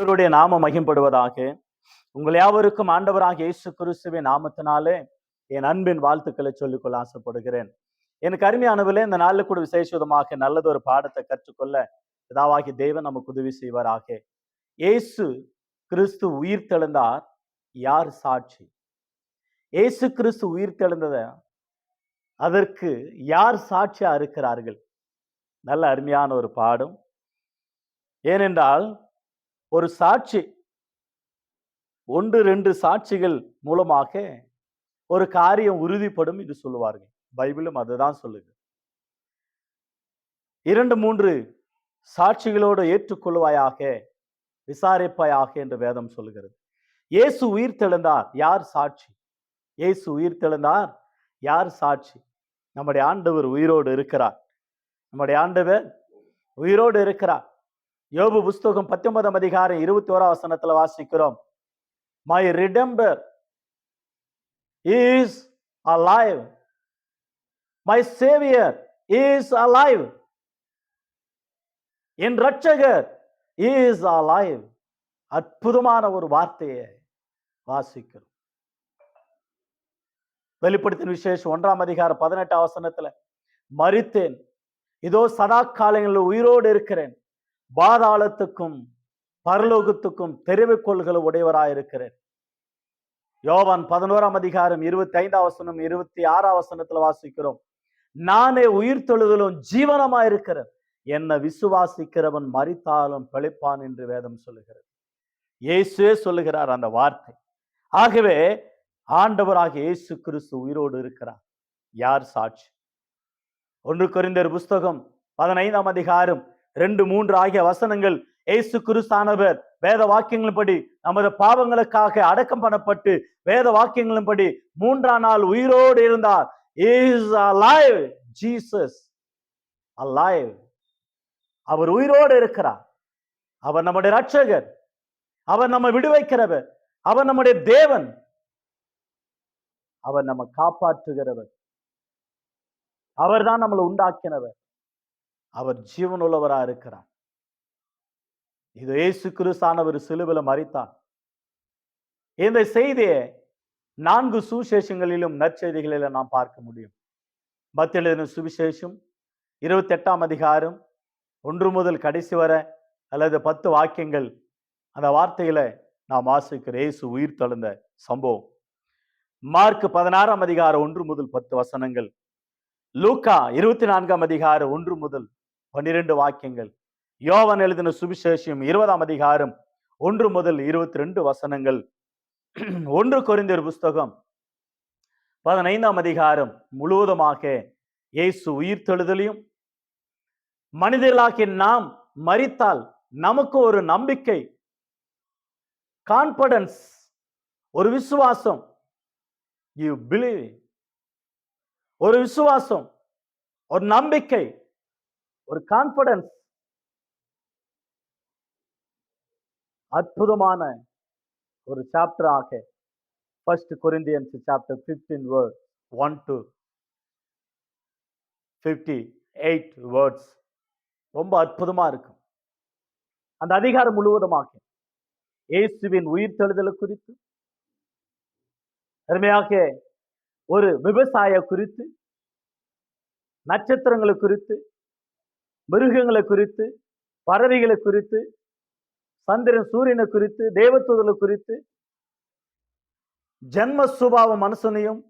அவருடைய நாம மகிம்படுவதாக. உங்கள் யாவருக்கும் ஆண்டவராக இயேசு கிறிஸ்துவின் நாமத்தினாலே என் அன்பின் வாழ்த்துக்களை சொல்லிக்கொள்ள ஆசைப்படுகிறேன். எனக்கு அருமையானவிலே இந்த நாளில் கூட விசேஷமாக நல்லது ஒரு பாடத்தை கற்றுக்கொள்ள இதாவாகி தேவன் நமக்கு உதவி செய்வாராக. இயேசு கிறிஸ்து உயிர் தெழுந்தார் யார் சாட்சி? இயேசு கிறிஸ்து உயிர் தெழுந்தத அதற்கு யார் சாட்சியா இருக்கிறார்கள்? நல்ல அருமையான ஒரு பாடம். ஏனென்றால் ஒரு சாட்சி. ஒன்று ரெண்டு சாட்சிகள் மூலமாக ஒரு காரியம் உறுதிப்படும் என்று சொல்லுவார்கள். பைபிளும் அதுதான் சொல்லுது. இரண்டு மூன்று சாட்சிகளோடு ஏற்றுக்கொள்வாயாக விசாரிப்பாயாக என்று வேதம் சொல்லுகிறது. இயேசு உயிர் தெழுந்தார் யார் சாட்சி? இயேசு உயிர் தெழுந்தார் யார் சாட்சி? நம்முடைய ஆண்டவர் உயிரோடு இருக்கிறார். நம்முடைய ஆண்டவர் உயிரோடு இருக்கிறார். யோபு புஸ்தகம் பத்தொன்பதாம் அதிகாரம் இருபத்தி ஓரா வசனத்துல வாசிக்கிறோம். My redeemer is alive my saviour is alive என் ரட்சகர் இஸ் அலைவ் அற்புதமான ஒரு வார்த்தையை வாசிக்கிறோம். வெளிப்படுத்தின விசேஷம் ஒன்றாம் அதிகாரம் பதினெட்டு அவசனத்துல மறித்தேன் இதோ சதா காலங்களில் உயிரோடு இருக்கிறேன். பாதாளத்துக்கும் பரலோகத்துக்கும் தெரிவுக்கோள்கள் உடையவராயிருக்கிறேன். யோவான் பதினோராம் அதிகாரம் இருபத்தி ஐந்தாம் வசனம் இருபத்தி ஆறாம் வசனத்துல வாசிக்கிறோம். நானே உயிர் தொழுதலும் ஜீவனமா இருக்கிறேன் என்னை விசுவாசிக்கிறவன் மறித்தாலும் பிழைப்பான் என்று வேதம் சொல்லுகிறது. இயேசுவே சொல்லுகிறார் அந்த வார்த்தை. ஆகவே ஆண்டவராக இயேசு கிறிஸ்து உயிரோடு இருக்கிறார். யார் சாட்சி? ஒன்று குறைந்தர் புஸ்தகம் பதினைந்தாம் அதிகாரம் ரெண்டு மூன்று ஆகிய வசனங்கள் ஏசு குருசானவர் வேத வாக்கியங்களின்படி நமது பாவங்களுக்காக அடக்கம் பண்ணப்பட்டு வேத வாக்கியங்களின்படி மூன்றாம் நாள் உயிரோடு இருந்தார். இஸ் அலைவ் ஜீசஸ் அலைவ் அவர் உயிரோடு இருக்கிறார். அவர் நம்முடைய ரட்சகர் அவர் நம்ம விடுவைக்கிறவர். அவர் நம்முடைய தேவன். அவர் நம்ம காப்பாற்றுகிறவர். அவர்தான் நம்மளை உண்டாக்கினவர். அவர் ஜீவனுள்ளவராக இருக்கிறார். இது இயேசு கிறிஸ்தானவர் சிலுவில மறித்தார் இந்த செய்தியை நான்கு சுவிசேஷங்களிலும் நற்செய்திகளிலும் நாம் பார்க்க முடியும். மத்திய சுவிசேஷம் இருபத்தி எட்டாம் அதிகாரம் ஒன்று முதல் கடைசி வர அல்லது பத்து வாக்கியங்கள் அந்த வார்த்தையில நாம் வாசிக்கிற இயேசு உயிர் தழுந்த சம்பவம். மார்க் பதினாறாம் அதிகாரம் ஒன்று முதல் பத்து வசனங்கள். லூக்கா இருபத்தி நான்காம் அதிகாரம் ஒன்று முதல் பன்னிரண்டு வாக்கியங்கள். யோவன் எழுதின சுவிசேஷம் இருபதாம் அதிகாரம் ஒன்று முதல் இருபத்தி ரெண்டு வசனங்கள். ஒன்று குறைந்தர் புஸ்தகம் பதினைந்தாம் அதிகாரம் முழுவதுமாக இயேசு உயிர் தெழுதலையும் மனிதர்களாகிய நாம் மறித்தால் நமக்கு ஒரு நம்பிக்கை கான்பிடன்ஸ் ஒரு விசுவாசம். யூ பிலீவ் ஒரு விசுவாசம் ஒரு நம்பிக்கை. ஒரு கான்பிடன்ஸ் அற்புதமான ஒரு சாப்டர் ஆக first Corinthians chapter fifteen word one to fifty eight words ரொம்ப அற்புதமாக இருக்கும். அந்த அதிகாரம் முழுவதுமாக இயேசுவின் உயிர் தெழுதல் குறித்து அருமையாக ஒரு விவசாய குறித்து நட்சத்திரங்களை குறித்து மிருகங்களை குறித்து பறவைகளை குறித்து சந்திரன் சூரியனை குறித்து தேவத்துதலை குறித்து ஜென்ம சுபாவ மனுஷனையும்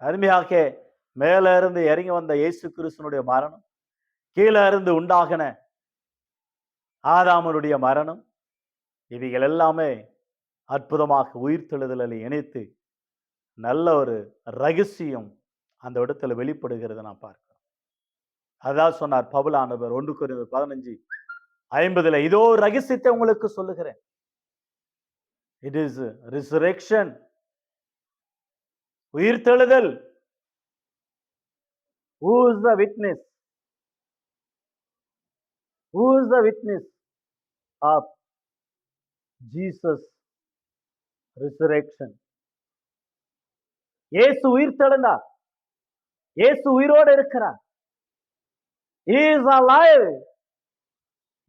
அருமையாக மேல இருந்து இறங்கி வந்த இயேசு கிறிஸ்தனுடைய மரணம் கீழே இருந்து உண்டாகின ஆதாமனுடைய மரணம் இவைகள் எல்லாமே அற்புதமாக உயிர்த்தெழுதலில் இணைத்து நல்ல ஒரு ரகசியம் அந்த இடத்துல வெளிப்படுகிறத நான் பார்க்கிறோம் அதான் சொன்னார் பவுலானவர் ஒன்று குறைந்த பதினஞ்சு ஐம்பதுல இதோ ரகசியத்தை உங்களுக்கு சொல்லுகிறேன். இட் இஸ் ரிசரெக்ஷன் உயிர்த்தெழுதல். Who is the witness who is the witness of Jesus resurrection ஏசு உயிர் தெழுந்தார் ஏசு உயிரோடு இருக்கிறார். He is alive.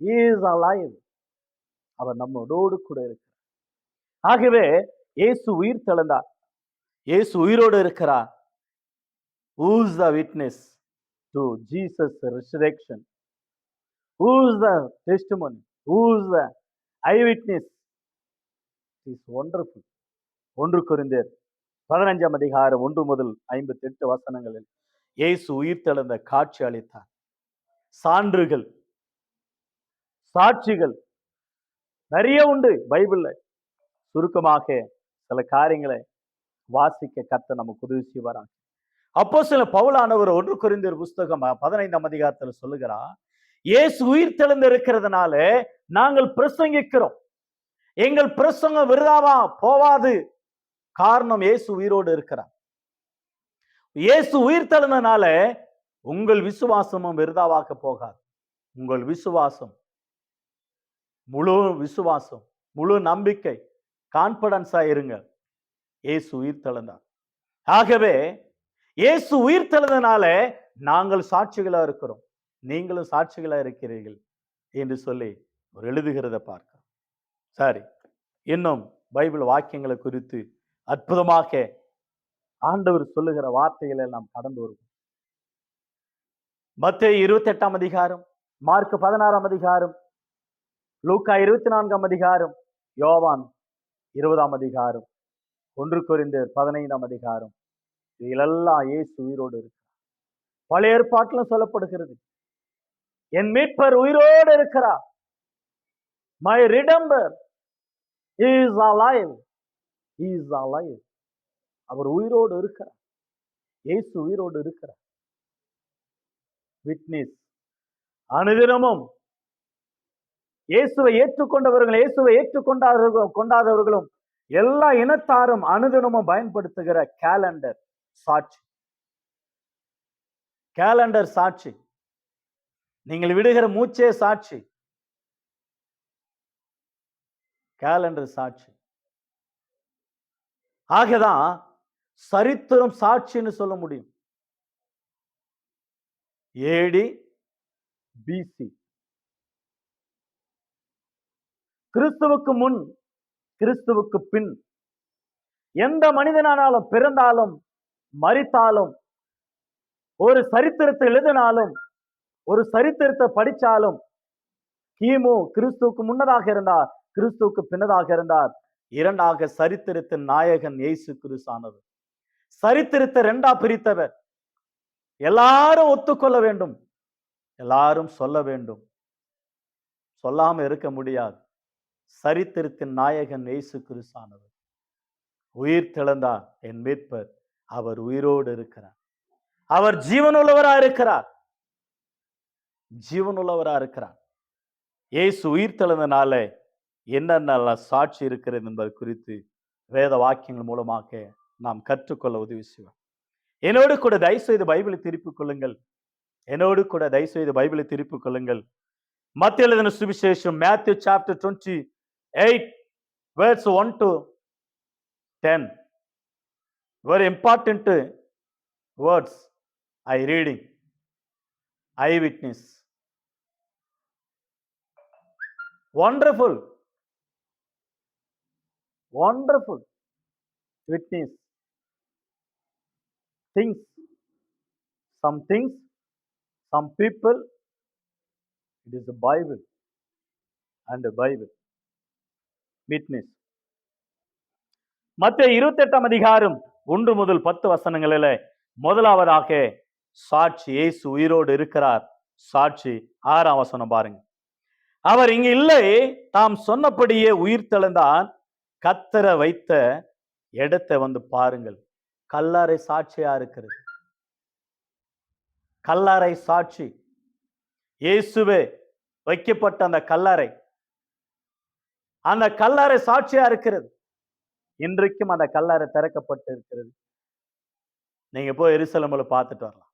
He is alive. அவர் நம்மோடு கூட இருக்கிறார். ஆகவே இயேசு உயிர் தெழுந்தார். இயேசு உயிரோடு இருக்கிறார். Who's the witness to Jesus resurrection? Who's the who's the I witness is wonderful ஒன்று குறிந்தேர் பதினஞ்சாம் அதிகாரம் ஒன்று முதல் ஐம்பத்தி எட்டு வசனங்களில் இயேசு உயிர் தெழுந்த காட்சி அளித்தார். சான்றுகள் சாட்சிகள் நிறைய உண்டு. பைபிள்ல. சுருக்கமாக சில காரியங்களை வாசிக்க கத்த நமக்கு உதவி செய்வாராங்க அப்போ சில பவுலானவர் ஒன்று குறைந்தர் புஸ்தகம் பதினைந்தாம் அதிகாரத்தில் சொல்லுகிறார் இயேசு உயிர் தெழுந்து இருக்கிறதுனால நாங்கள் பிரசங்கிக்கிறோம். எங்கள் பிரசங்கம் விருதாவா? போவாது. காரணம் இயேசு உயிரோடு இருக்கிறார். இயேசு உயிர் தெழுந்தனால உங்கள் விசுவாசமும் விருதாவாக போகாது. உங்கள் விசுவாசம் முழு விசுவாசம் முழு நம்பிக்கை கான்பிடன்ஸா இருங்க இயேசு உயிர் தெழுந்தார். ஆகவே இயேசு உயிர் தெழுந்தனால நாங்கள் சாட்சிகளா இருக்கிறோம். நீங்களும் சாட்சிகளா இருக்கிறீர்கள் என்று சொல்லி ஒரு எழுதுகிறத பார்க்க. சரி இன்னும் பைபிள் வாக்கியங்களை குறித்து அற்புதமாக ஆண்டவர் சொல்லுகிற வார்த்தைகளை நாம் கடந்து வருவோம். மத்திய இருபத்தி எட்டாம் அதிகாரம் மார்க் பதினாறாம் அதிகாரம் லூக்கா இருபத்தி நான்காம் அதிகாரம் யோவான் இருபதாம் அதிகாரம் ஒன்று குறைந்து பதினைந்தாம் அதிகாரம். இதிலெல்லாம் ஏசு உயிரோடு இருக்கிறார். பழைய ஏற்பாட்டிலும் சொல்லப்படுகிறது. என் மீட்பர் உயிரோடு இருக்கிறார். My redeemer is alive is alive அவர் உயிரோடு இருக்கிறார். ஏசு உயிரோடு இருக்கிறார். விட்னஸ் அனுதினமும் இயேசுவை ஏற்றுக்கொண்டவர்கள் இயேசுவை ஏற்றுக்கொண்டார்கள் கொண்டாதவர்களும் எல்லா இனத்தாரும் அனுதினமும் பயன்படுத்துகிற கேலண்டர் சாட்சி. கேலண்டர் சாட்சி. நீங்கள் விடுகிற மூச்சே சாட்சி. கேலண்டர் சாட்சி. ஆகதான் சரித்திரம் சாட்சின்னு சொல்ல முடியும். ஏடி பிசி கிறிஸ்துவுக்கு முன் கிறிஸ்துவுக்கு பின் எந்த மனிதனானாலும் பிறந்தாலும் மறித்தாலும் ஒரு சரித்திரத்தை எழுதினாலும் ஒரு சரித்திரத்தை படிச்சாலும் கிமு கிறிஸ்துவுக்கு முன்னதாக இருந்தார் கிறிஸ்துவுக்கு பின்னதாக இருந்தார். இரண்டாக சரித்திரத்தின் நாயகன் இயேசு கிறிஸ்தானது சரித்திரத்தை ரெண்டா பிரித்தவர். எல்லாரும் ஒத்துக்கொள்ள வேண்டும். எல்லாரும் சொல்ல வேண்டும். சொல்லாம இருக்க முடியாது. சரித்திரத்தின் நாயகன் இயேசு கிறிஸ்தானவர் உயிர் திழந்தார். என் மீட்பர். அவர் உயிரோடு இருக்கிறார். அவர் ஜீவனுள்ளவரா இருக்கிறார். ஜீவனுள்ளவரா இருக்கிறார். இயேசு உயிர் திழந்தனால என்னென்ன சாட்சி இருக்கிறது என்பது குறித்து வேத வாக்கியங்கள் மூலமாக நாம் கற்றுக்கொள்ள உதவி செய்வோம் என்னோடு கூட தயவு செய்து பைபிளை திருப்பிக் கொள்ளுங்கள். என்னோடு கூட தயவு செய்து பைபிளை திருப்பிக் கொள்ளுங்கள். மத்திய எழுதின சுவிசேஷம் Matthew chapter twenty eight words one to ten. Very important words I reading I witness wonderful wonderful witness things some things some people it is a Bible and Bible bible. மத்திய இருபத்தெட்டாம் அதிகாரம் ஒன்று முதல் பத்து வசனங்களில் முதலாவதாக சாட்சி இயேசு உயிரோடு இருக்கிறார். சாட்சி ஆறாம் வசனம் பாருங்க. அவர் இங்கு இல்லை தாம் சொன்னபடியே உயிர் தெழுந்தான். கத்தர வைத்த இடத்தை வந்து பாருங்கள். கல்லறை சாட்சியா இருக்கிறது. கல்லறை சாட்சி. இயேசுவே வைக்கப்பட்ட அந்த கல்லறை அந்த கல்லறை சாட்சியா இருக்கிறது. இன்றைக்கும் அந்த கல்லறை திறக்கப்பட்டு இருக்கிறது. நீங்க போய் எருசலமில் பார்த்துட்டு வரலாம்.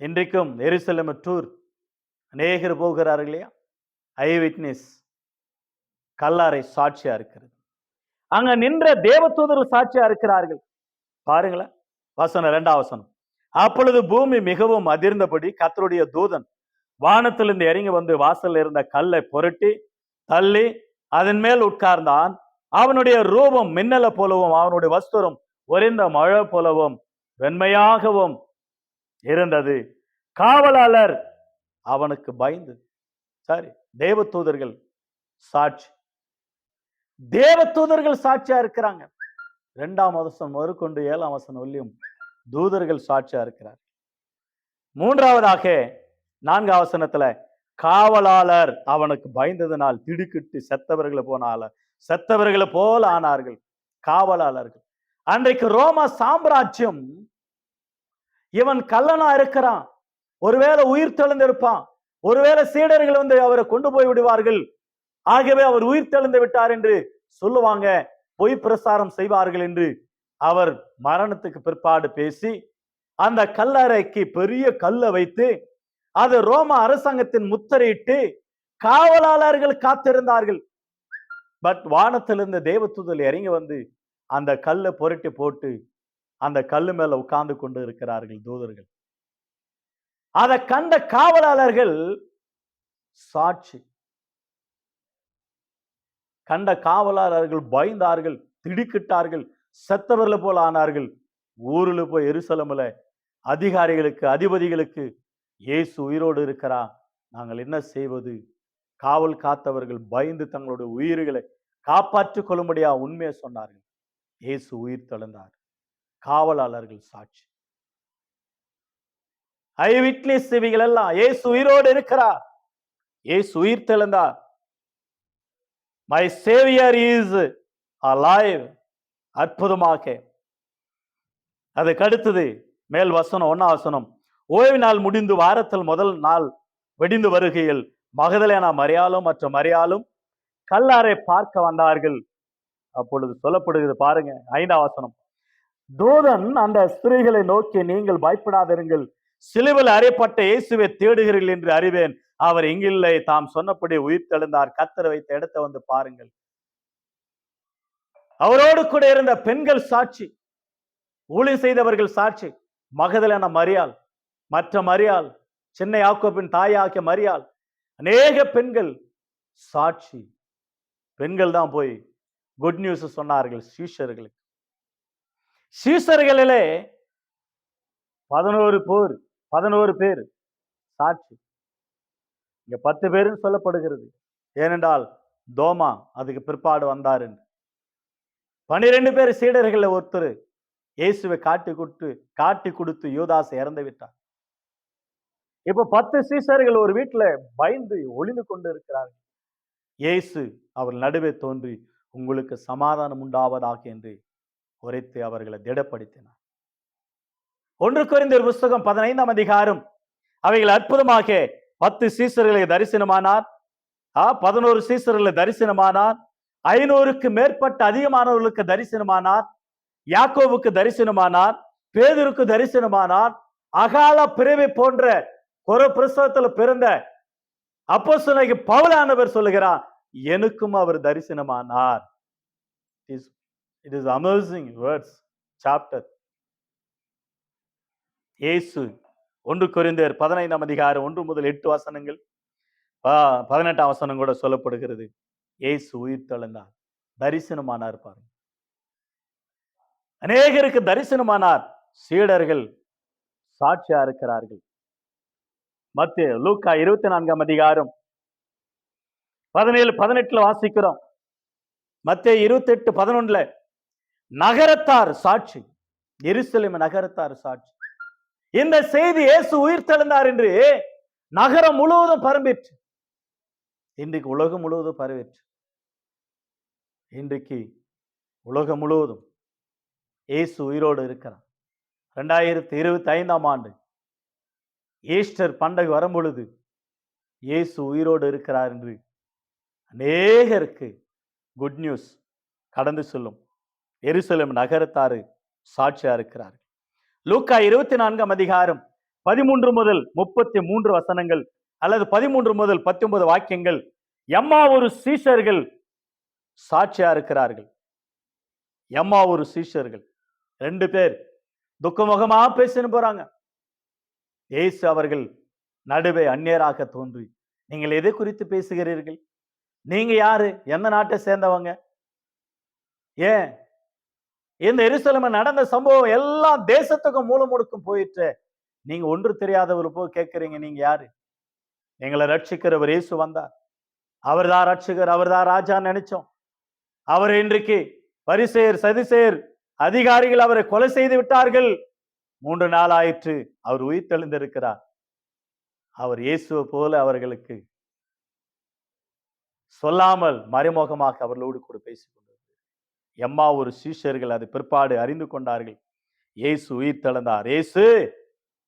இன்றைக்கும் எருசலம் டூர். அநேகர் போகிறார்கள் இல்லையா? ஐ விட்னஸ். கல்லாரை சாட்சியா இருக்கிறது. அங்க நின்ற தேவதூதர்கள் சாட்சியா இருக்கிறார்கள். பாருங்களேன். வசனம் இரண்டாம் வசனம். அப்பொழுது பூமி மிகவும் அதிர்ந்தபடி கத்தருடைய தூதன் வானத்திலிருந்து இறங்கி வந்து வாசல்ல இருந்த கல்லை புரட்டி தள்ளி அதன் மேல் உட்கார்ந்தான். அவனுடைய ரூபம் மின்னல போலவும் அவனுடைய வஸ்திரம் ஒரிந்த மழை போலவும் வெண்மையாகவும் இருந்தது. காவலாளர் அவனுக்கு பயந்து சரி தேவதூதர்கள் சாட்சி. தேவதூதர்கள் சாட்சியா இருக்கிறாங்க. இரண்டாம் வசனம் முதற்கொண்டு ஏழாம் வசனம் வரையும் தூதர்கள் சாட்சியா இருக்கிறார். மூன்றாவதாக நான்காம் வசனத்துல காவலாளர் அவனுக்கு பயந்ததனால் திடுக்கிட்டு செத்தவர்களை போனால செத்தவர்களை போல ஆனார்கள் காவலாளர்கள். அன்றைக்கு ரோம சாம்ராஜ்யம் இவன் கல்லனா இருக்கிறான். ஒருவேளை உயிர் தெழுந்திருப்பான். ஒருவேளை சீடர்கள் வந்து அவரை கொண்டு போய் விடுவார்கள். ஆகவே அவர் உயிர் தெழுந்து விட்டார் என்று சொல்லுவாங்க. பொய் பிரசாரம் செய்வார்கள் என்று அவர் மரணத்துக்கு பிற்பாடு பேசி அந்த கல்லறைக்கு பெரிய கல்லை வைத்து அது ரோம அரசாங்கத்தின் முத்திரையிட்டு காவலாளர்கள் காத்திருந்தார்கள். பட் வானத்திலிருந்து தேவத்துதல் இறங்கி வந்து அந்த கல்லை புரட்டி போட்டு அந்த கல்லு மேல உட்கார்ந்து கொண்டு இருக்கிறார்கள் தூதர்கள். அதை கண்ட காவலாளர்கள் சாட்சி. கண்ட காவலாளர்கள் பயந்தார்கள் திடுக்கிட்டார்கள் செத்தவர்களை போல ஆனார்கள். ஊரில் போய் எருசலமில் அதிகாரிகளுக்கு அதிபதிகளுக்கு இயேசு உயிரோடு இருக்கிறா நாங்கள் என்ன செய்வது? காவல் காத்தவர்கள் பயந்து தங்களுடைய உயிர்களை காப்பாற்றிக் கொள்ளும்படியா உண்மையை சொன்னார்கள். இயேசு உயிர் தெழுந்தார். காவலாளர்கள் சாட்சி. ஐ விட்னஸ் இவைகள் எல்லாம் இயேசு உயிரோடு இருக்கிறார். இயேசு உயிர் தெழுந்தார். மை சேவியர் இஸ் அலைவ் அற்புதமாக. அதுக்கு அடுத்தது மேல் வசனம் ஒன்னா வசனம். ஓய்வு நாள் முடிந்து வாரத்தில் முதல் நாள் வெடிந்து வருகையில் மகதலேனா மரியாலும் மற்றும் மரியாலும் கல்லாரை பார்க்க வந்தார்கள். அப்பொழுது சொல்லப்படுகிறது பாருங்க ஐந்தாம் வசனம். தூதன் அந்த ஸ்திரீகளை நோக்கி நீங்கள் பயப்படாதிருங்கள். சிலுவில் அறையப்பட்ட இயேசுவை தேடுகிறீர்கள் என்று அறிவேன். அவர் எங்கில்லை தாம் சொன்னபடி உயிர் தெழுந்தார். கத்தர் வைத்த இடத்தை வந்து பாருங்கள். அவரோடு கூட இருந்த பெண்கள் சாட்சி ஊழி செய்தவர்கள் சாட்சி மகதலான மரியாள் மற்ற மரியாள் சின்ன யாக்கோப்பின் தாயாக்கிய மரியாள் அநேக பெண்கள் சாட்சி. பெண்கள் தான் போய் குட் நியூஸ் சொன்னார்கள் சீஷர்களுக்கு. சீஷர்களிலே பதினோரு பேர் பதினோரு பேர் சாட்சி. இங்க பத்து பேருன்னு சொல்லப்படுகிறது. ஏனென்றால் தோமா அதுக்கு பிற்பாடு வந்தார் என்று. பனிரெண்டு பேர் சீடர்கள் ஒருத்தர் இயேசுவை காட்டி கொடுத்து காட்டி கொடுத்து யூதாசை இறந்து விட்டார். இப்போ பத்து சீசர்கள் ஒரு வீட்டுல பயந்து ஒளிந்து கொண்டு இருக்கிறார்கள். இயேசு அவர் நடுவே தோன்றி உங்களுக்கு சமாதானம் உண்டாவதாக என்று உரைத்து அவர்களை திடப்படுத்தினார். ஒன்று குறைந்த ஒரு புஸ்தகம் பதினைந்தாம் அதிகாரம் அவைகள் அற்புதமாக பத்து சீசர்களை தரிசனமானார். ஆ பதினோரு சீசர்களை தரிசனமானார். ஐநூறுக்கு மேற்பட்ட அதிகமானவர்களுக்கு தரிசனமானார். யாக்கோவுக்கு தரிசனமானார். பேதருக்கு தரிசனமானார். அகால பிறவை போன்ற ஒரு பிரசவத்துல பிறந்த அப்போ சொன்ன பவுலானவர் சொல்லுகிறார் எனக்கும் அவர் தரிசனமானார். It is amazing words chapter ஏசு ஒன்று குறைந்தர் பதினைந்தாம் அதிகாரம் ஒன்று முதல் எட்டு வசனங்கள். பதினெட்டாம் வசனம் கூட சொல்லப்படுகிறது. ஏசு உயிர் தெழுந்தார் தரிசனமானார் பாருங்க. அநேகருக்கு தரிசனமானார். சீடர்கள் சாட்சியா இருக்கிறார்கள். மத்திய லூக்கா இருபத்தி நான்காம் அதிகாரம் பதினேழு பதினெட்டுல வாசிக்கிறோம். மத்திய இருபத்தி எட்டு பதினொன்றுல நகரத்தார் சாட்சி. எருசலேம் நகரத்தார் சாட்சி. இந்த செய்தி இயேசு உயிர் தெழுந்தார் என்று நகரம் முழுவதும் பரம்பிற்று. இன்றைக்கு உலகம் முழுவதும் பரவிற்று. இன்றைக்கு உலகம் முழுவதும் இயேசு உயிரோடு இருக்கிறார். ரெண்டாயிரத்தி இருபத்தி ஐந்தாம் ஆண்டு ஈஸ்டர் பண்டகை வரும் பொழுது இயேசு உயிரோடு இருக்கிறார் என்று அநேகருக்கு குட் நியூஸ் கடந்து செல்லும் எருசலேம் நகரத்தாரு சாட்சியா இருக்கிறார்கள். லூக்கா இருபத்தி நான்காம் அதிகாரம் பதிமூன்று முதல் முப்பத்தி மூன்று வசனங்கள் அல்லது பதிமூன்று முதல் பத்தொன்பது வாக்கியங்கள். எம்மா ஒரு சீஷர்கள்? சாட்சியா இருக்கிறார்கள். எம்மா ஒரு சீஷர்கள்? ரெண்டு பேர். துக்கமுகமா பேசின்னு போறாங்க. ஏசு அவர்கள் நடுவே அந்நியராக தோன்றி நீங்கள் எதை குறித்து பேசுகிறீர்கள்? நீங்க யாரு? எந்த நாட்டை சேர்ந்தவங்க? ஏன்? இந்த எருசலம நடந்த சம்பவம் எல்லாம் தேசத்துக்கும் மூலம் முடுக்கும் போயிட்டு நீங்க ஒன்று தெரியாதவர் போய் கேட்குறீங்க நீங்க யாரு? எங்களை ரட்சிக்கிறவர் இயேசு வந்தார். அவர்தான் ரட்சிகர் அவர்தான் ராஜா நினைச்சோம். அவர் இன்றைக்கு பரிசேர் சதிசேர் அதிகாரிகள் அவரை கொலை செய்து விட்டார்கள். மூன்று நாள் ஆயிற்று அவர் உயிர் தெளிந்திருக்கிறார் அவர் இயேசுவை போல அவர்களுக்கு சொல்லாமல் மறைமுகமாக அவர்களோடு கூட பேசிக் எம்மா ஒரு சீஷர்கள் அது பிற்பாடு அறிந்து கொண்டார்கள். ஏசு உயிர் தெழுந்தார். ஏசு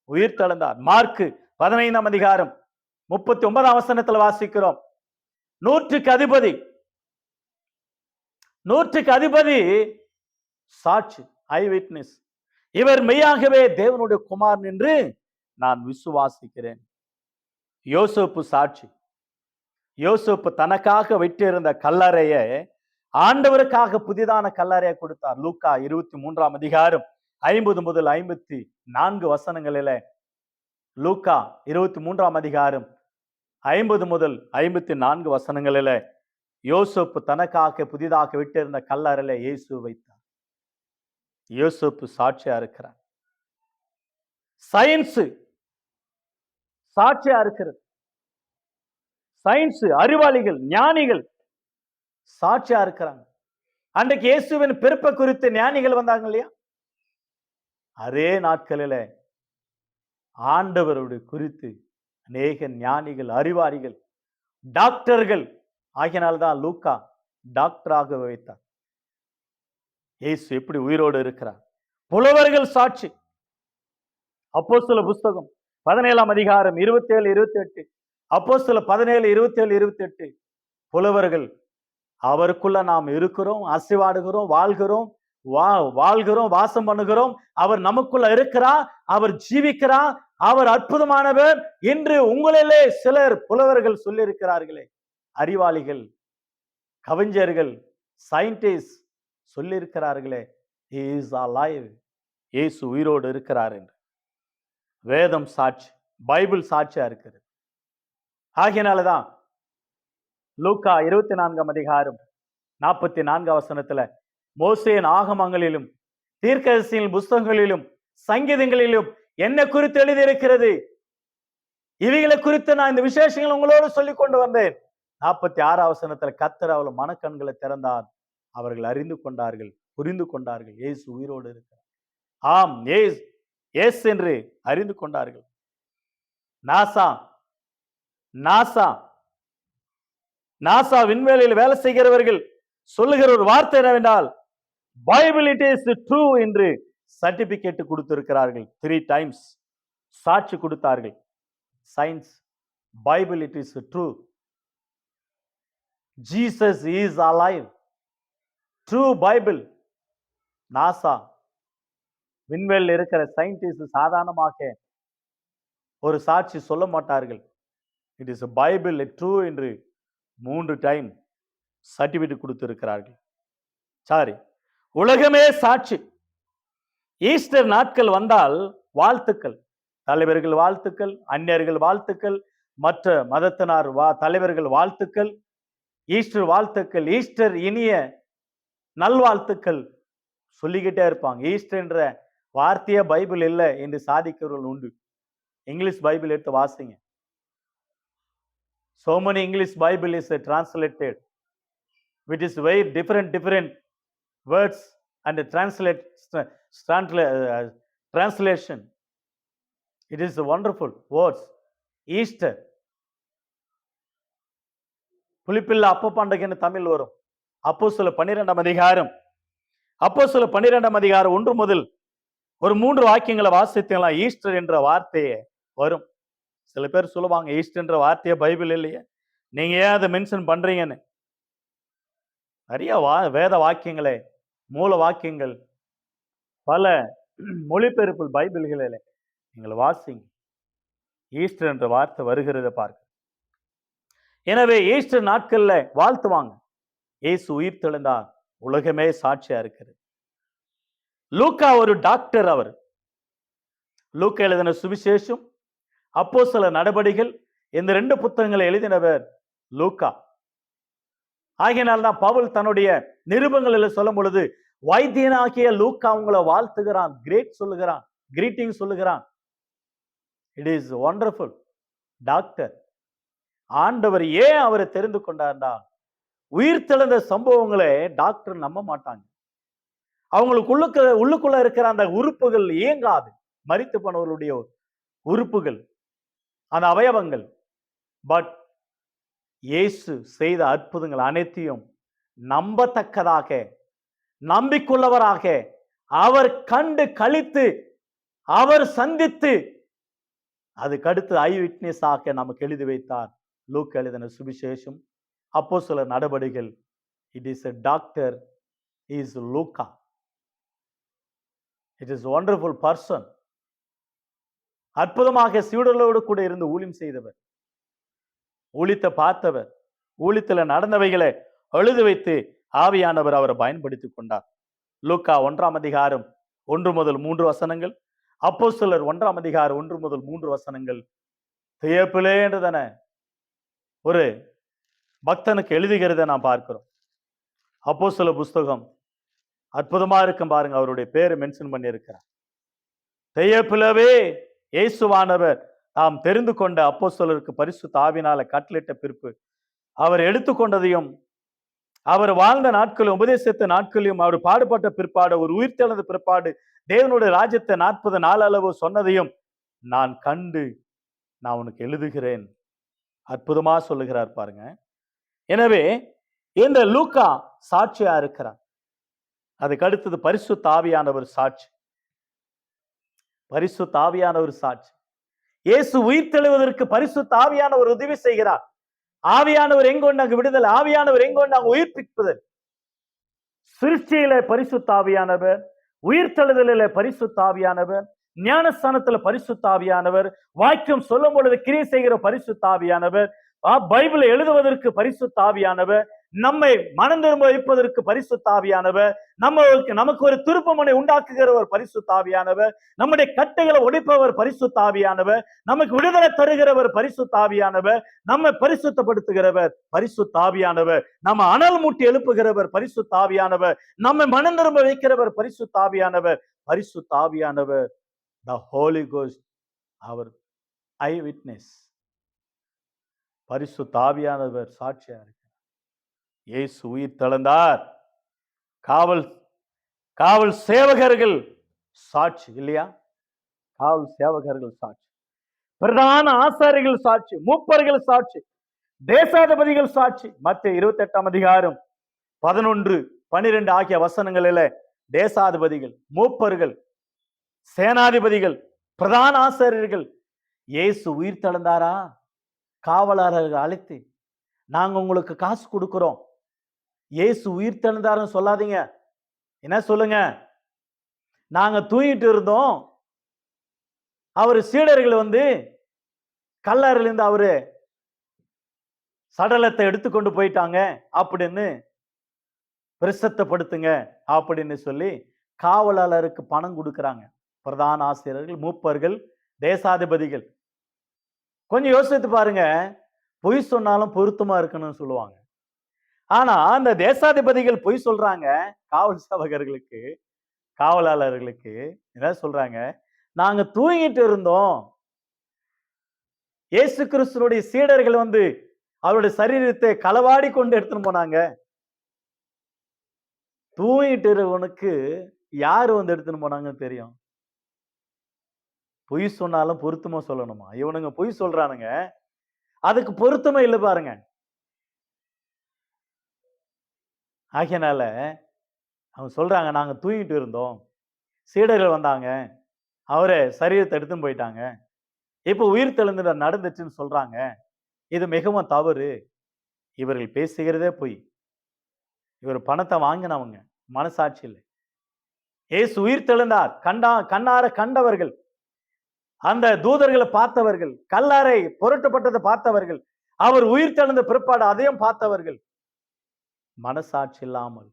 உயிர் தெழுந்தார். மார்க்கு பதினைந்தாம் அதிகாரம் முப்பத்தி ஒன்பதாம் வசனத்துல வாசிக்கிறோம். நூற்றுக்கு அதிபதி நூற்றுக்கு அதிபதி சாட்சி ஐ விட்னஸ் இவர் மெய்யாகவே தேவனுடைய குமார் என்று நான் விசுவாசிக்கிறேன். யோசோப்பு சாட்சி. யோசோப்பு தனக்காக விட்டிருந்த கல்லறையை ஆண்டவருக்காக புதிதான கல்லறையை கொடுத்தார். லூக்கா இருபத்தி மூன்றாம் அதிகாரம் ஐம்பது முதல் ஐம்பத்தி நான்கு வசனங்களில லூக்கா இருபத்தி மூன்றாம் அதிகாரம் ஐம்பது முதல் ஐம்பத்தி நான்கு வசனங்களில யோசப்பு தனக்காக புதிதாக விட்டிருந்த கல்லறையில இயேசு வைத்தார். யோசப்பு சாட்சியா இருக்கிறார். சயின்ஸு சாட்சியா இருக்கிறது. சயின்ஸு அறிவாளிகள் ஞானிகள் சாட்சியா இருக்கிறாங்க. அன்றைக்கு இயேசுவின் பிறப்பை குறித்து ஞானிகள் வந்தாங்க இல்லையா? அதே நாட்களில ஆண்டவருடைய குறித்து அநேக ஞானிகள் அறிவாளிகள் டாக்டர்கள் ஆகியனால்தான் லூக்கா டாக்டராக வைத்தார். இயேசு எப்படி உயிரோடு இருக்கிறார்? புலவர்கள் சாட்சி. அப்போ சில புஸ்தகம் பதினேழாம் அதிகாரம் இருபத்தி ஏழு இருபத்தி எட்டு அப்போ சில பதினேழு இருபத்தி ஏழு இருபத்தி எட்டு புலவர்கள் அவருக்குள்ள நாம் இருக்கிறோம் அசைவாடுகிறோம் வாழ்கிறோம் வா வாழ்கிறோம் வாசம் பண்ணுகிறோம். அவர் நமக்குள்ள இருக்கிறார் அவர் ஜீவிக்கிறார் அவர் அற்புதமானவர் என்று உங்களிலே சிலர் புலவர்கள் சொல்லியிருக்கிறார்களே. அறிவாளிகள் கவிஞர்கள் சயின்டிஸ்ட் சொல்லியிருக்கிறார்களே இஸ் அலைவ் இயேசு உயிரோடு இருக்கிறார் என்று. வேதம் சாட்சி பைபிள் சாட்சியா இருக்கிறது. ஆகையினாலதான் லூக்கா இருபத்தி நான்காம் அதிகாரம் நாற்பத்தி நான்காம் வசனத்துல மோசேன் ஆகமங்களிலும் தீர்க்கரசியின் புஸ்தகங்களிலும் சங்கீதங்களிலும் என்ன குறித்து எழுதியிருக்கிறது? இவைகளை குறித்து நான் இந்த விசேஷங்கள் உங்களோடு சொல்லிக் கொண்டு வந்தேன். நாற்பத்தி ஆறாம் வசனத்துல கத்தர் அவள் மனக்கண்களை திறந்தார் அவர்கள் அறிந்து கொண்டார்கள் புரிந்து கொண்டார்கள். ஏசு உயிரோடு இருக்கிறார். ஆம் ஏஸ் ஏஸ் என்று அறிந்து கொண்டார்கள். நாசா நாசா நாசா விண்வெளியில் வேலை செய்கிறவர்கள் சொல்லுகிற ஒரு வார்த்தை என்னவென்றால் பைபிள் இட் இஸ் ட்ரூ என்று சர்டிபிகேட் கொடுத்திருக்கிறார்கள். த்ரீ டைம்ஸ் சாட்சி கொடுத்தார்கள். Science Bible it is true Jesus is alive true Bible NASA விண்வெளியில் இருக்கிற சயின்டிஸ்ட் சாதாரணமாக ஒரு சாட்சி சொல்ல மாட்டார்கள். இட் இஸ் பைபிள் ட்ரூ என்று மூன்று டைம் சர்டிஃபிகேட் கொடுத்திருக்கிறார்கள். சாரி உலகமே சாட்சி. ஈஸ்டர் நாட்கள் வந்தால் வாழ்த்துக்கள். தலைவர்கள் வாழ்த்துக்கள் அந்நியர்கள் வாழ்த்துக்கள் மற்ற மதத்தினார் வா தலைவர்கள் வாழ்த்துக்கள் ஈஸ்டர் வாழ்த்துக்கள் ஈஸ்டர் இனிய நல்வாழ்த்துக்கள் சொல்லிக்கிட்டே இருப்பாங்க. ஈஸ்டர் என்ற வார்த்தையே பைபிள் இல்லை என்று சாதிக்கிறவர்கள் உண்டு. இங்கிலீஷ் பைபிள் எடுத்து வாசிங்க. So many english bible is uh, translated which is very different different words and the translate tra- transla- uh, translation it is wonderful words easter புளிப்பில்லா அப்ப பண்டகைன்னு தமிழ் வரும் அப்போ சில பன்னிரெண்டாம் அதிகாரம் அப்போ சில பன்னிரெண்டாம் அதிகாரம் ஒன்று முதல் ஒரு மூன்று வாக்கியங்களை வாசித்தீங்களா ஈஸ்டர் என்ற வார்த்தையே வரும் சில பேர் சொல்லுவாங்க ஈஸ்ட்ன்ற வார்த்தையே பைபிள் இல்லையே. நீங்க ஏன் அதை மென்ஷன் பண்றீங்கன்னு? நிறைய வா வேத வாக்கியங்களே மூல வாக்கியங்கள் பல மொழிபெயர்ப்பு பைபிள்களில் நீங்கள் வாசிங்க. ஈஸ்டர் என்ற வார்த்தை வருகிறத பார்க்க. எனவே ஈஸ்டர் நாட்கள்ல வாழ்த்துவாங்க. ஏசு உயிர் தெழுந்தார். உலகமே சாட்சியா இருக்கிறது. லூக்கா ஒரு டாக்டர் அவர். லூக்கா எழுதின சுவிசேஷம் அப்போ சில நடபடிகள் இந்த ரெண்டு புத்தகங்களை எழுதினவர் லூக்கா. ஆகையினால் தான் பவுல் தன்னுடைய நிருபங்களில் சொல்லும் பொழுது வைத்தியனாகிய லூக்கா உங்களை வாழ்த்துகிறான் கிரேட் சொல்லுகிறான் கிரீட்டிங் சொல்லுகிறான். இட் இஸ் ஒண்டர்ஃபுல் டாக்டர் ஆண்டவர் ஏன் அவரை தெரிந்து கொண்டார்டா உயிர் தெளிந்த சம்பவங்களை டாக்டர் நம்ப மாட்டாங்க. அவங்களுக்கு உள்ளுக்கு உள்ளுக்குள்ள இருக்கிற அந்த உறுப்புகள் இயங்காது. மறித்து போனவர்களுடைய உறுப்புகள். அந்த அவயவங்கள். பட் இயேசு செய்த அற்புதங்கள் அனைத்தையும் நம்பத்தக்கதாக நம்பிக்கொள்ளவராக அவர் கண்டு கழித்து அவர் சந்தித்து அதுக்கடுத்து ஐ விட்னஸ் ஆக நமக்கு எழுதி வைத்தார். லூக் எழுதின சுவிசேஷம் அப்போ சில நடவடிக்கைகள் it is a doctor is Luca it is wonderful person அற்புதமாக சீடர்களோடு கூட இருந்து ஊழியம் செய்தவர். ஊழித்த பார்த்தவர் ஊழித்துல நடந்தவைகளை எழுது வைத்து ஆவியானவர் அவரை பயன்படுத்தி கொண்டார். லூக்கா ஒன்றாம் அதிகாரம் ஒன்று முதல் மூன்று வசனங்கள் அப்போ சிலர் ஒன்றாம் அதிகாரம் ஒன்று முதல் மூன்று வசனங்கள். தியப்பிலே என்றதான? ஒரு பக்தனுக்கு எழுதுகிறத நாம் பார்க்கிறோம். அப்போ சில புஸ்தகம் அற்புதமா இருக்கும் பாருங்க அவருடைய பேரை மென்ஷன் பண்ணியிருக்கிறார். தெய்யப்பிலவே இயேசுவானவர் தாம் தெரிந்து கொண்ட அப்போ சொல்லருக்கு பரிசு தாவினால கட்டளிட்ட பிறப்பு. அவர் எடுத்துக்கொண்டதையும் அவர் வாழ்ந்த நாட்களும் உபதேசித்த நாட்களையும் அவர் பாடுபட்ட பிற்பாடு ஒரு உயிர்த்தெழுந்த பிற்பாடு தேவனுடைய ராஜ்யத்தை நாற்பது நாள் அளவு சொன்னதையும் நான் கண்டு நான் உனக்கு எழுதுகிறேன். அற்புதமா சொல்லுகிறார் பாருங்க. எனவே இந்த லூக்கா சாட்சியா இருக்கிறார். அதுக்கு அடுத்தது பரிசு தாவியானவர் சாட்சி. பரிசு தாவியான ஒரு சாட்சி. இயேசு உயிர் தெழுவதற்கு பரிசு தாவியானவர் உதவி செய்கிறார். ஆவியானவர் எங்கொண்டு அங்கு விடுதல்? ஆவியானவர் எங்கொண்டு அங்கு உயிர்ப்பிப்பதல் சிருஷ்டியில பரிசு தாவியானவர் உயிர்த்தெழுதலில பரிசு தாவியானவர் ஞானஸ்தானத்துல பரிசு தாவியானவர் வாக்கியம் சொல்லும் பொழுது கிரியை செய்கிற பரிசு தாவியானவர் பைபிளை எழுதுவதற்கு பரிசு தாவியானவர் நம்மை மனந்திரும்ப வைப்பதற்கு பரிசு தாவியானவர் நம்மளுக்கு நமக்கு ஒரு திருப்பமனை உண்டாக்குகிற ஒரு பரிசு தாவியானவர் நம்முடைய கட்டுகளை ஒடிப்பவர் பரிசு தாவியானவர் நமக்கு விடுதலை தருகிறவர் பரிசு தாவியானவர் நம்மை பரிசுத்தப்படுத்துகிறவர் பரிசு தாவியானவர் நம்ம அனல் மூட்டி எழுப்புகிறவர் பரிசு தாவியானவர் நம்மை மனந்திரும்ப வைக்கிறவர் பரிசு தாவியானவர் பரிசு தாவியானவர் the Holy Ghost our eye witness பரிசு தாவியானவர் சாட்சியா இருக்கு இயேசு உயிர் தளர்ந்தார். காவல் காவல் சேவகர்கள் சாட்சி இல்லையா? காவல் சேவகர்கள் சாட்சி. பிரதான ஆசாரிகள் சாட்சி மூப்பர்கள் சாட்சி தேசாதிபதிகள் சாட்சி. மற்ற இருபத்தி எட்டாம் அதிகாரம் பதினொன்று பனிரெண்டு ஆகிய வசனங்களில தேசாதிபதிகள் மூப்பர்கள் சேனாதிபதிகள் பிரதான ஆசிரியர்கள் இயேசு உயிர் தளர்ந்தாரா? காவலாளர்கள் அழைத்து நாங்க உங்களுக்கு காசு கொடுக்குறோம். இயேசு உயிர் தெழுந்தாருன்னு சொல்லாதீங்க. என்ன சொல்லுங்க? நாங்க தூங்கிட்டு இருந்தோம். அவர் சீடர்கள் வந்து கல்லறையிலேருந்து அவரு சடலத்தை எடுத்துக்கொண்டு போயிட்டாங்க. அப்படின்னு பிரசத்தப்படுத்துங்க அப்படின்னு சொல்லி காவலாளருக்கு பணம் கொடுக்குறாங்க. பிரதான ஆசிரியர்கள் மூப்பர்கள் தேசாதிபதிகள். கொஞ்சம் யோசித்து பாருங்க. பொய் சொன்னாலும் பொருத்தமா இருக்கணும்னு சொல்லுவாங்க. ஆனா அந்த தேசாதிபதிகள் பொய் சொல்றாங்க காவல் சேவகர்களுக்கு காவலாளர்களுக்கு. என்ன சொல்றாங்க? நாங்க தூங்கிட்டு இருந்தோம். இயேசு கிறிஸ்துனுடைய சீடர்கள் வந்து அவருடைய சரீரத்தை களவாடி கொண்டு எடுத்துன்னு போனாங்க. தூங்கிட்டு இருவனுக்கு யாரு வந்து எடுத்துன்னு போனாங்கன்னு தெரியும். பொய் சொன்னாலும் பொருத்தமா சொல்லணுமா? இவனுங்க பொய் சொல்றானுங்க. அதுக்கு பொருத்தமா இல்லை பாருங்க. ஆகையனால அவங்க சொல்கிறாங்க நாங்கள் தூங்கிட்டு இருந்தோம். சீடர்கள் வந்தாங்க. அவரை சரீரத்தை எடுத்துன்னு போயிட்டாங்க. இப்போ உயிர் தெளிந்து நடந்துச்சுன்னு சொல்கிறாங்க இது மிகவும் தவறு. இவர்கள் பேசுகிறதே போய். இவர் பணத்தை வாங்கினவங்க. மனசாட்சி இல்லை. ஏசு உயிர் தெழுந்தார். கண்டா கண்ணார கண்டவர்கள். அந்த தூதர்களை பார்த்தவர்கள். கல்லாரை புரட்டப்பட்டதை பார்த்தவர்கள். அவர் உயிர் தெழுந்த பிற்பாடு அதையும் பார்த்தவர்கள். மனசாட்சி இல்லாமல்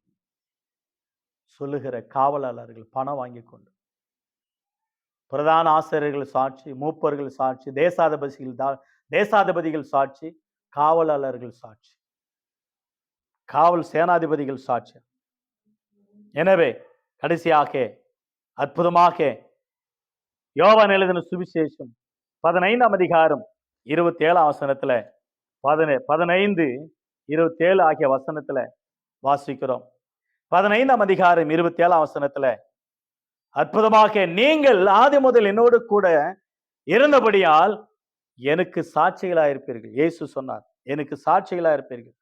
சொல்லுகிற காவலாளர்கள் பணம் வாங்கி கொண்டு. பிரதான ஆசிரியர்கள் சாட்சி மூப்பர்கள் சாட்சி தேசாதிபதிகள் தா தேசாதிபதிகள் சாட்சி காவலாளர்கள் சாட்சி. காவல் சேனாதிபதிகள் சாட்சி. எனவே கடைசியாக அற்புதமாக யோவான் எழுதின சுவிசேஷம் பதினைந்தாம் அதிகாரம் இருபத்தி ஏழாம் வசனத்துல பதினை பதினைந்து இருபத்தேழு ஆகிய வசனத்துல வாசிக்கிறோம். பதினைந்தாம் அதிகாரம் இருபத்தி ஏழாம் வசனத்துல அற்புதமாக நீங்கள் ஆதி முதல் என்னோடு கூட இருந்தபடியால் எனக்கு சாட்சிகளா இருப்பீர்கள் இயேசு சொன்னார் எனக்கு சாட்சிகளா இருப்பீர்கள்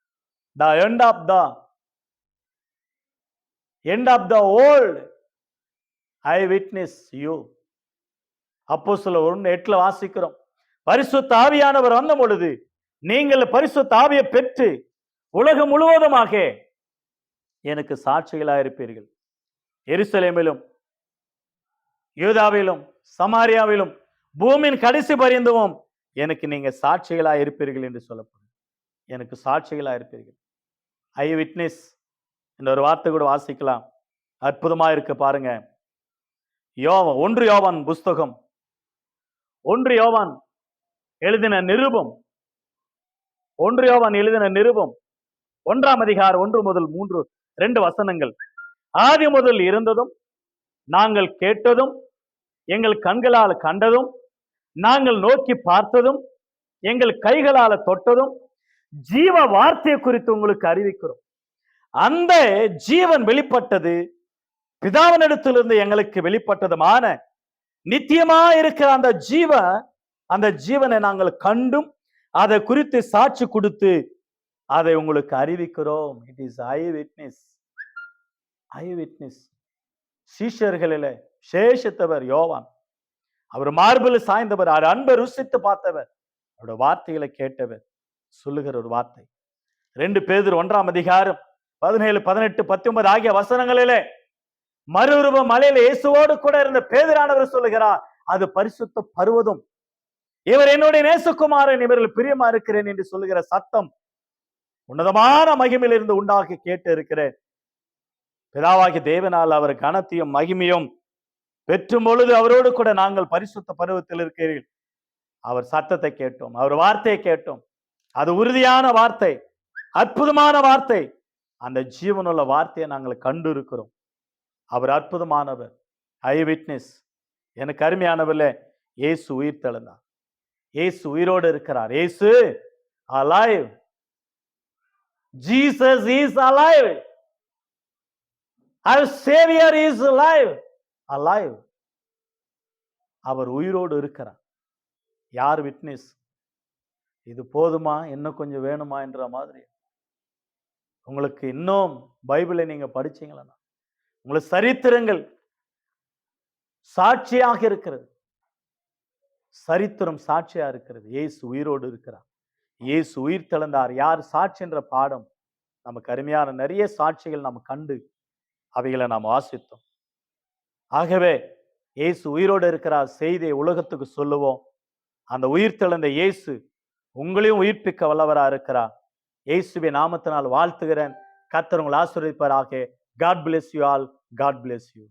the end of the end of the world eye witness you அப்போ சில ஒன்று எட்டில் வாசிக்கிறோம் பரிசு தாவியானவர் வந்த பொழுது நீங்கள் பரிசு தாவியை பெற்று உலகம் முழுவதுமாக எனக்கு சாட்சிகளா இருப்பீர்கள். எருசலேமிலும் யூதாவிலும் சமாரியாவிலும் பூமியின் கடைசி பரிந்துவும் எனக்கு நீங்க சாட்சிகளா இருப்பீர்கள் என்று சொல்லப்படும். எனக்கு சாட்சிகளா இருப்பீர்கள். ஐ விட்னஸ் என்ற ஒரு வார்த்தை கூட வாசிக்கலாம். அற்புதமா இருக்கு பாருங்க. யோவன் ஒன்று யோவான் புஸ்தகம். ஒன்று யோவான் எழுதின நிருபம். ஒன்று யோவான் எழுதின நிருபம். ஒன்றாம் அதிகார் ஒன்று முதல் மூன்று ரெண்டு வசனங்கள். ஆதி முதல் இருந்ததும் நாங்கள் கேட்டதும் எங்கள் கண்களால் கண்டதும் நாங்கள் நோக்கி பார்த்ததும் எங்கள் கைகளால தொட்டதும் ஜீவ வார்த்தை குறித்து உங்களுக்கு அறிவிக்கிறோம். அந்த ஜீவன் வெளிப்பட்டது பிதாவனிடத்திலிருந்து எங்களுக்கு வெளிப்பட்டதுமான நித்தியமா இருக்கிற அந்த ஜீவ அந்த ஜீவனை நாங்கள் கண்டும் அதை குறித்து சாட்சி கொடுத்து அதை உங்களுக்கு அறிவிக்கிறோம். It is eye witness eye witness சீஷர்களில சேஷத்தவர் யோவான். அவர் மார்பில் சாய்ந்தவர் அவர் அன்பை ருசித்து பார்த்தவர். அவரோட வார்த்தைகளை கேட்டவர். சொல்லுகிற ஒரு வார்த்தை. ரெண்டு பேர் ஒன்றாம் அதிகாரம் பதினேழு பதினெட்டு பத்தொன்பது ஆகிய வசனங்களிலே மறுரூப மலையில இயேசுவோடு கூட இருந்த பேதரானவர் சொல்லுகிறார் அது பரிசுத்த பருவதும். இவர் என்னுடைய நேசகுமாரன் இவர்கள் பிரியமா இருக்கிறேன் என்று சொல்லுகிற சத்தம் உன்னதமான மகிமையிலிருந்து உண்டாகி கேட்டு இருக்கிறேன் பிதாவாகி தேவனால் அவர் கனத்தையும் மகிமையும் பெற்றும் பொழுது அவரோடு கூட நாங்கள் பரிசுத்த பருவத்தில் இருக்கிறீர்கள். அவர் சத்தத்தை கேட்டோம் அவர் வார்த்தையை கேட்டோம். அது உறுதியான வார்த்தை அற்புதமான வார்த்தை. அந்த ஜீவனுள்ள வார்த்தையை நாங்கள் கண்டு இருக்கிறோம் அவர் அற்புதமானவர் ஐ விட்னஸ். எனக்கு அருமையானவர்ல இயேசு உயிர் தெழுந்தார். இயேசு உயிரோடு இருக்கிறார். இயேசு alive. Jesus is alive our saviour is alive alive அவர் உயிரோடு இருக்கிறார். யார் விட்னஸ் இது போதுமா? இன்னும் கொஞ்சம் வேணுமா என்ற மாதிரி. உங்களுக்கு இன்னும் பைபிளை நீங்க படிச்சீங்களா? உங்களுக்கு சரித்திரங்கள் சாட்சியாக இருக்கிறது. சரித்திரம் சாட்சியா இருக்கிறது. ஏசு உயிரோடு இருக்கிறார். இயேசு உயிர் தெழுந்தார். யார் சாட்சி என்ற பாடம்? நமக்கு அருமையான நிறைய சாட்சிகள் நாம் கண்டு அவைகளை நாம் வாசித்தோம் ஆகவே இயேசு உயிரோடு இருக்கிறார். செய்தியை உலகத்துக்கு சொல்லுவோம். அந்த உயிர் தெழுந்த இயேசு உங்களையும் உயிர்ப்பிக்க வல்லவரா இருக்கிறார். இயேசுவை நாமத்தினால் வாழ்த்துகிறேன். கத்தர் உங்களை ஆசீர்வதிப்பாராக. God bless you all God bless you